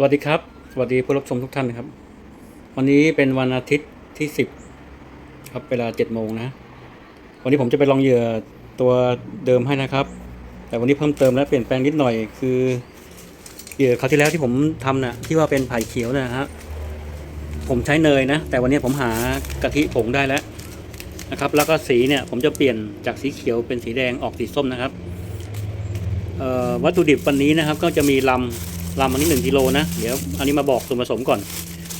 สวัสดีครับ สวัสดีผู้รับชมทุกท่านนะครับ วันนี้เป็นวันอาทิตย์ที่สิบครับเวลาเจ็ดโมงนะ วันนี้ผมจะไปลองเหยื่อตัวเดิมให้นะครับ แต่วันนี้เพิ่มเติมและเปลี่ยนแปลงนิดหน่อยคือเหยื่อคราวที่แล้วที่ผมทำนะ่ะที่ว่าเป็นไผ่เขียวนะฮะผมใช้เนยนะ แต่วันนี้ผมหากะทิผงได้แล้วนะครับ แล้วก็สีเนี่ยผมจะเปลี่ยนจากสีเขียวเป็นสีแดงออกสีส้มนะครับวัตถุดิบวันนี้นะครับก็จะมีลำ ลำอันนี้1กิโลนะ เดี๋ยวอันนี้มาบอกส่วนผสมก่อน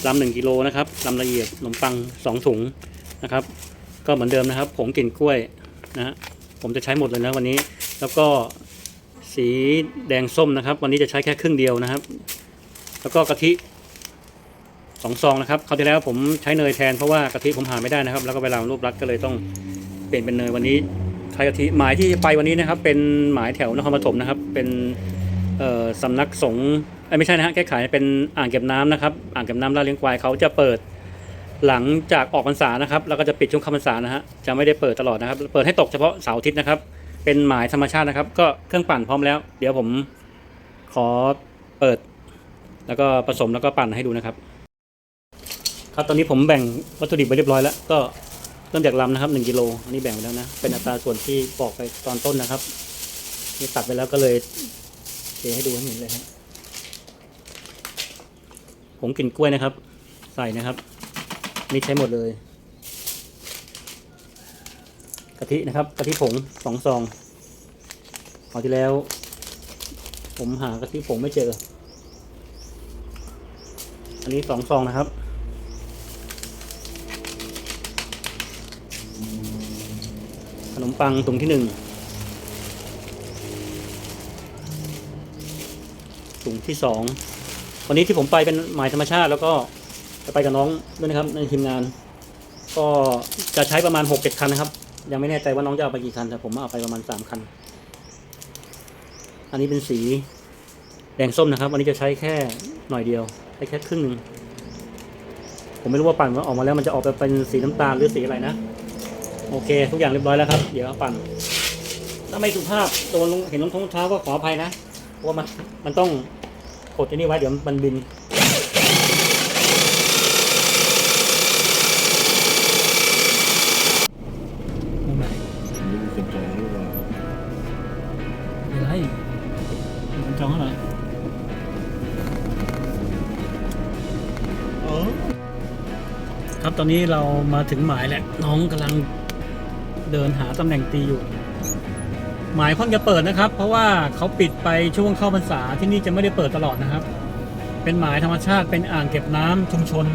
ลำหนึ่งกิโลนะครับลำละเอียดขนมปัง2ถุงนะครับ ก็เหมือนเดิมนะครับผงกลิ่นกล้วยนะฮะผมจะใช้หมดเลยนะวันนี้ แล้วก็สีแดงส้มนะครับ วันนี้จะใช้แค่ครึ่งเดียวนะครับ แล้วก็กะทิสองซองนะครับคราวที่แล้วผมใช้เนยแทนเพราะว่ากะทิผมหาไม่ได้นะครับ แล้วก็เวลารูปรัดก็เลยต้องเปลี่ยนเป็นเนยวันนี้ใช้กะทิหมายที่ไปวันนี้นะครับ เป็นหมายแถวนครปฐมนะครับ เป็น สำนักสงฆ์ไม่ใช่นะฮะแก้ไขเป็นอ่างเก็บน้ำนะครับ อ่างเก็บน้ำลาดเลี้ยงควายเขาจะเปิดหลังจากออกพรรษานะครับ แล้วก็จะปิดช่วงเข้าพรรษานะฮะจะไม่ได้เปิดตลอดนะครับ เปิดให้ตกเฉพาะเสาร์อาทิตย์นะครับ เป็นหมายธรรมชาตินะครับ ก็เครื่องปั่นพร้อมแล้ว เดี๋ยวผมขอเปิด แล้วก็ผสมแล้วก็ปั่นให้ดูนะครับ ครับตอนนี้ผมแบ่งวัตถุดิบไว้เรียบร้อยแล้ว ก็เริ่มจากลำนะครับหนึ่งกิโลอันนี้แบ่งไปแล้วนะ เป็นอัตราส่วนที่บอกไปตอนต้นนะครับนี่ตัดไปแล้วก็เลย เทให้ดูให้เห็นเลยครับผงกลิ่นกล้วยนะครับ ใส่นะครับ นี่ใช้หมดเลยกะทินะครับกะทิผงสองซองคราวที่แล้ว ผมหากะทิผงไม่เจอ อันนี้สองซองนะครับ ขนมปังถุงที่หนึ่ง ถุงที่สองวันนี้ที่ผมไปเป็นหมายธรรมชาติแล้วก็จะไปกับน้องด้วยนะครับในทีมงาน ก็จะใช้ประมาณหกเจ็ดคันนะครับ ยังไม่แน่ใจว่าน้องจะเอาไปกี่คันแต่ผมเอาไปประมาณสามคัน อันนี้เป็นสีแดงส้มนะครับวันนี้จะใช้แค่หน่อยเดียวใช้แค่ครึ่งหนึ่งผมไม่รู้ว่าปั่นว่าออกมาแล้วมันจะออกไปเป็นสีน้ำตาลหรือสีอะไรนะ โอเค ทุกอย่างเรียบร้อยแล้วครับ เดี๋ยวปั่น ถ้าไม่สุภาพโดนเห็นรองเท้าก็ขออภัยนะเพราะว่ามันมันต้อง กดที่นี่ไว้เดี๋ยวมันบินมุมไหนไม่มีคนจองหรือเปล่าไม่ไรมันจองแล้วเหรออ๋อครับตอนนี้เรามาถึงหมายแหล้วน้องกำลังเดินหาตำแหน่งตีอยู่ หมายเพิ่งจะเปิดนะครับ เพราะว่าเขาปิดไปช่วงเข้าพรรษาที่นี่จะไม่ได้เปิดตลอดนะครับ เป็นหมายธรรมชาติเป็นอ่างเก็บน้ำชุมชน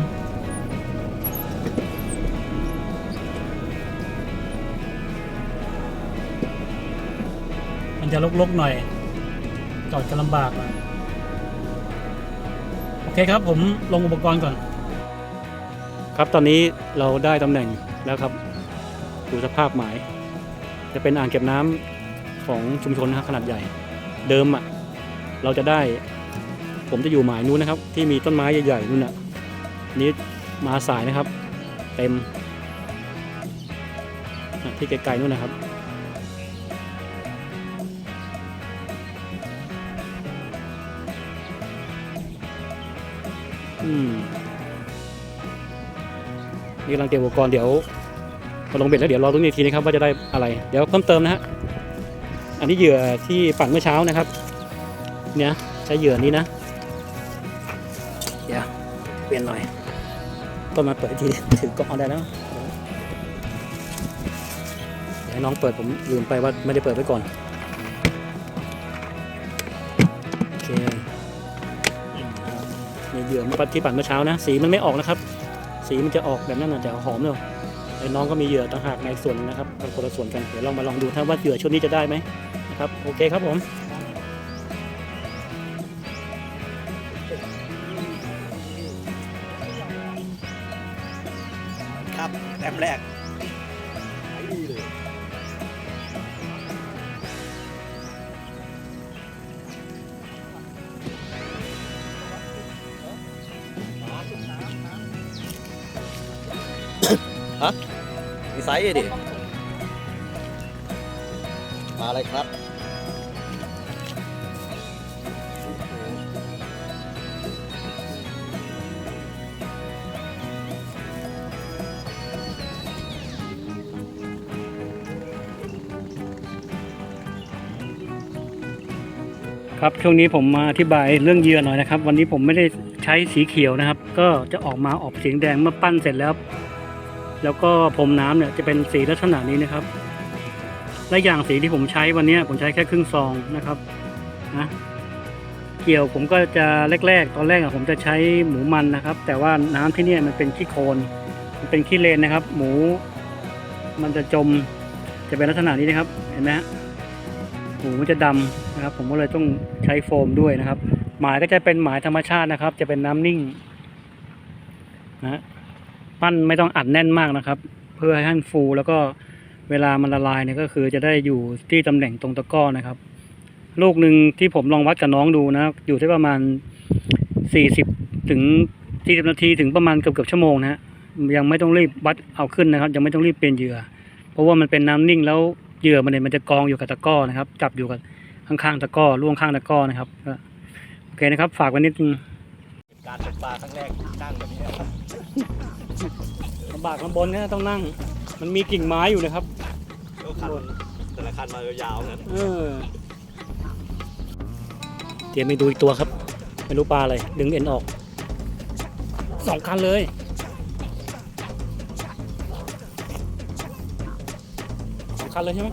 มันจะลกๆหน่อยจอดกันลำบากอะโอเคครับผมลงอุปกรณ์ก่อน ครับตอนนี้เราได้ตำแหน่งแล้วครับดูสภาพหมาย จะเป็นอ่างเก็บน้ำ ของชุมชนนะครับขนาดใหญ่ เดิมอะเราจะได้ ผมจะอยู่หมายนู้นนะครับ ที่มีต้นไม้ใหญ่ๆนู่นน่ะนี้มาสายนะครับ เต็ม ที่ไกลๆนู่นนะครับอืมนี่กำลังเตรียมอุปกรณ์เดี๋ยวพอลงเบ็ดแล้วเดี๋ยวรอตรงนี้ทีนะครับว่าจะได้อะไร เดี๋ยวเพิ่มเติมนะฮะ อันนี้เหยื่อที่ปั่นเมื่อเช้านะครับ เนี่ยใช้เหยื่อนี้นะ เดี๋ยวเปลี่ยนหน่อย ก็มาเปิดทีถือกล้องได้แล้วเดี๋ยวให้น้องเปิดผมลืมไปว่าไม่ได้เปิดไว้ก่อน โอเคนี่เหยื่อมาปัดที่ปั่นเมื่อเช้านะ สีมันไม่ออกนะครับ สีมันจะออกแบบนั้นนะแต่หอมเลยไอ้น้องก็มีเหยื่อต่างหากในส่วนนะครับคนละส่วนกัน เดี๋ยวลองมาลองดูถ้าว่าเหยื่อชุดนี้จะได้ไหม นะครับโอเคครับผมครับแต้มแรกฮะมีไซส์ดิ มาเลยครับ ครับช่วงนี้ผมมาอธิบายเรื่องเยื่อหน่อยนะครับ วันนี้ผมไม่ได้ใช้สีเขียวนะครับ ก็จะออกมาออกสีแดงเมื่อปั้นเสร็จแล้ว แล้วก็พรมน้ำเนี่ยจะเป็นสีลักษณะนี้นะครับ และอย่างสีที่ผมใช้วันนี้ผมใช้แค่ครึ่งซองนะครับนะเกี่ยวผมก็จะแรกๆ ตอนแรกอะผมจะใช้หมูมันนะครับ แต่ว่าน้ำที่นี่มันเป็นขี้โคลนมันเป็นขี้เลนนะครับ หมูมันจะจมจะเป็นลักษณะนี้นะครับ เห็นไหมฮะ หมูจะดำนะครับ ผมก็เลยต้องใช้โฟมด้วยนะครับ หมายก็จะเป็นหมายธรรมชาตินะครับ จะเป็นน้ำนิ่งนะฮะปั้นไม่ต้องอัดแน่นมากนะครับ เพื่อให้มันฟูแล้วก็เวลามันละลายเนี่ยก็คือจะได้อยู่ที่ตำแหน่งตรงตะก้อนะครับ ลูกหนึ่งที่ผมลองวัดกับน้องดูนะอยู่ที่ประมาณสี่สิบถึงสี่สิบนาทีถึงประมาณเกือบเกือบชั่วโมงนะฮะยังไม่ต้องรีบวัดเอาขึ้นนะครับ ยังไม่ต้องรีบเปลี่ยนเหยื่อ เพราะว่ามันเป็นน้ำนิ่งแล้ว เหยื่อมันเนี่ยมันจะกองอยู่กับตะกร้อนะครับ จับอยู่กับข้างๆตะกร้อล่วงข้างตะกร้อนะครับก็โอเคนะครับ ฝากไว้นิดนึงการตกปลาครั้งแรกนั่งแบบนี้ครับลำบากลำบนเนี่ยต้องนั่ง มันมีกิ่งไม้อยู่นะครับรถคันแต่ละคันมายาวๆนั้นเออเตรียมไปดูอีกตัวครับ ไม่รู้ปลาอะไร ดึงเอ็นออกสองคันเลย คันเลยใช่ไหม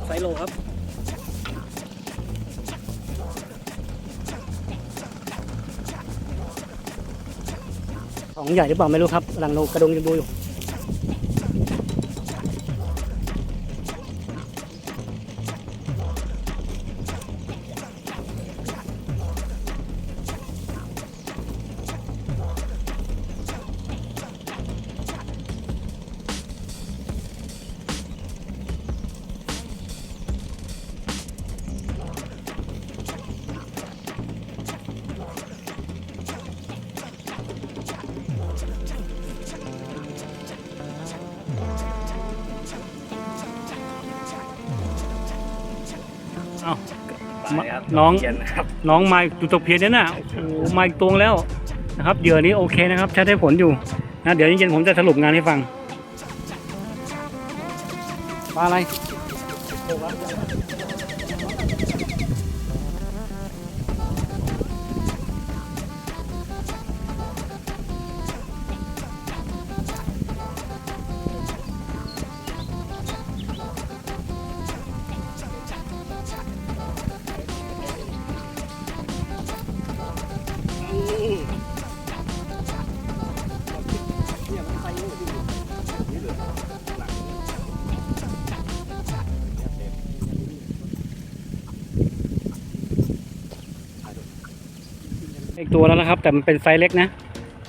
6ไซโลครับของใหญ่หรือเปล่าไม่รู้ครับกำลังโลกระดงยังดูอยู่ เอ้า มาน้องน้องมาดูตกเพียนเนี่ยนะโอ้โหมาอีกตวงแล้วนะครับเหยื่อนี้โอเคนะครับใช้ได้ผลอยู่นะเดี๋ยวเย็นๆผมจะสรุปงานให้ฟังปลาอะไร อีกตัวแล้วนะครับ แต่มันเป็นไซส์เล็กนะ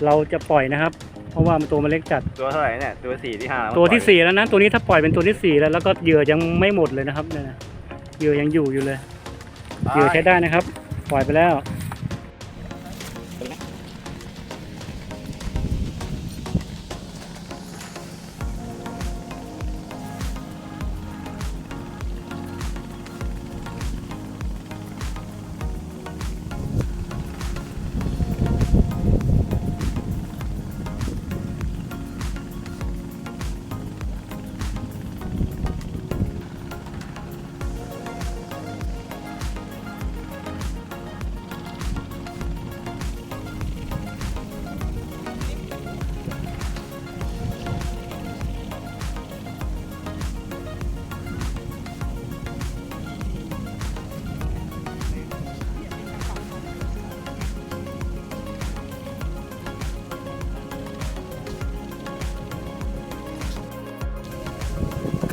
เราจะปล่อยนะครับ เพราะว่ามันตัวมันเล็กจัด ตัวเท่าไหร่เนี่ย ตัวสี่ที่ห้าตัวที่สี่แล้วนะ ตัวนี้ถ้าปล่อยเป็นตัวที่สี่แล้ว แล้วก็เหยื่อยังไม่หมดเลยนะครับเนี่ยนะเหยื่อยังอยู่อยู่เลย เหยื่อใช้ได้นะครับ ปล่อยไปแล้ว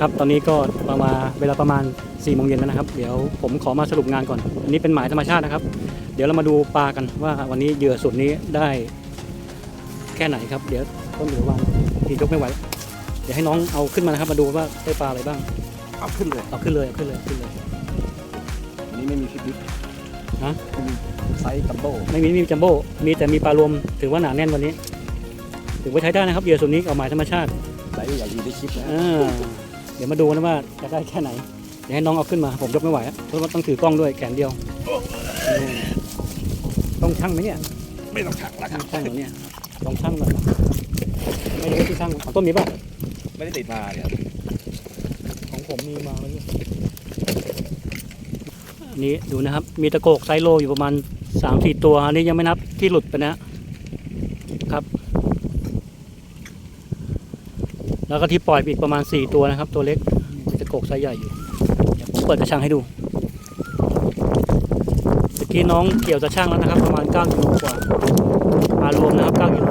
ครับตอนนี้ก็ประมาณเวลาประมาณ4ี่โมงเย็นแล้วนะครับ เดี๋ยวผมขอมาสรุปงานก่อน อันนี้เป็นหมายธรรมชาตินะครับ เดี๋ยวเรามาดูปลากันว่าวันนี้เหยื่อสุดนี้ได้แค่ไหนครับ เดี๋ยวต้นเหลือวางทียกไม่ไหว เดี๋ยวให้น้องเอาขึ้นมานะครับ มาดูว่าได้ปลาอะไรบ้าง เอาขึ้นเลยเอาขึ้นเลยเอาขึ้นเลยเอาขึ้นเลย อันนี้ไม่มีคลิปดิฮะ ไม่มีไซส์กัมโบ้ไม่มีไม่มีจัมโบ้มีแต่มีปลารวมถือว่าหนาแน่นวันนี้ ถือว่าใช้ได้นะครับเหยื่อสุดนี้เอาหมายธรรมชาติไซส์ใหญ่อยู่ในคลิปนะ อ่าเดี๋ยวมาดูนะว่าจะได้แค่ไหนเดี๋ยวให้น้องเอาขึ้นมาผมยกไม่ไหวอะเพราะว่าต้องถือกล้องด้วยแขนเดียวอืมต้องชั่งไหมเนี่ย ไม่ต้องถักละคต้รัอบงชั่งเหรอเนี่ยลองชั่งหน่อยไม่ได้ที่ชั่งของต้นมีป่ะไม่ได้ติดมาเนี่ยของผมมีมาแล้วเนี่ยอันนี้ดูนะครับ มีตะโกกไซโลอยู่ประมาณสามสี่ตัวอันนี้ยังไม่นับที่หลุดไปนะครับ แล้วก็ที่ปล่อยปอีกประมาณสี่ตัวนะครับ ตัวเล็กมีตะโกกไซส์ใหญ่อยู่เดี๋ยวผมเปิดตะช่างให้ดูเมื่อกี้น้องเกี่ยวตะช่างแล้วนะครับ ประมาณ9กิโลกว่ามารวมนะครับ9กิโล